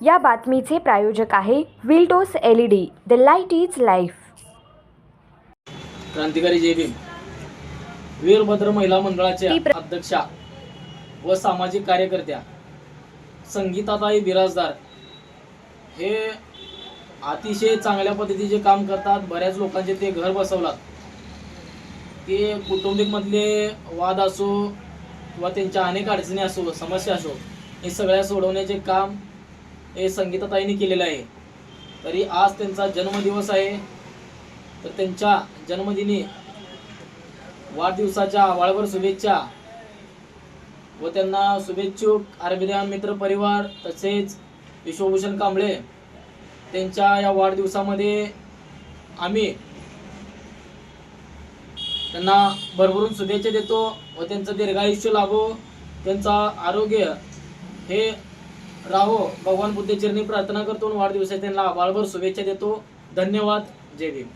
या बातमीचे प्रायोजक आहे विल्डोस LED. The light is life क्रांतिकारी जे भीम. वीरभद्र महिला मंडळाच्या अध्यक्षा व सामाजिक कार्यकर्त्या संगीताताई बिराजदार हे अतिशय चांगल्या पद्धतीचे काम करतात. बऱ्याच लोकांचे ते घर बसवलात ते कुटुंबिकमधले वाद असो किंवा त्यांच्या अनेक अडचणी असो समस्या असो हे सगळ्या सोडवण्याचे काम हे संगीताताईंनी केलेलं आहे. तरी आज त्यांचा जन्मदिवस आहे. तर त्यांच्या जन्मदिनी वाढदिवसाच्या वाळभर शुभेच्छा व त्यांना शुभेच्छुक अरविंद मित्र परिवार तसेच विश्वभूषण कांबळे. त्यांच्या या वाढदिवसामध्ये आम्ही त्यांना भरभरून शुभेच्छा देतो व त्यांचं दीर्घायुष्य लाभो त्यांचा आरोग्य हे राहो. भगवान बुद्धचरणी प्रार्थना करतो आणि त्यांना वाळभर शुभेच्छा देतो. धन्यवाद. जय भीम.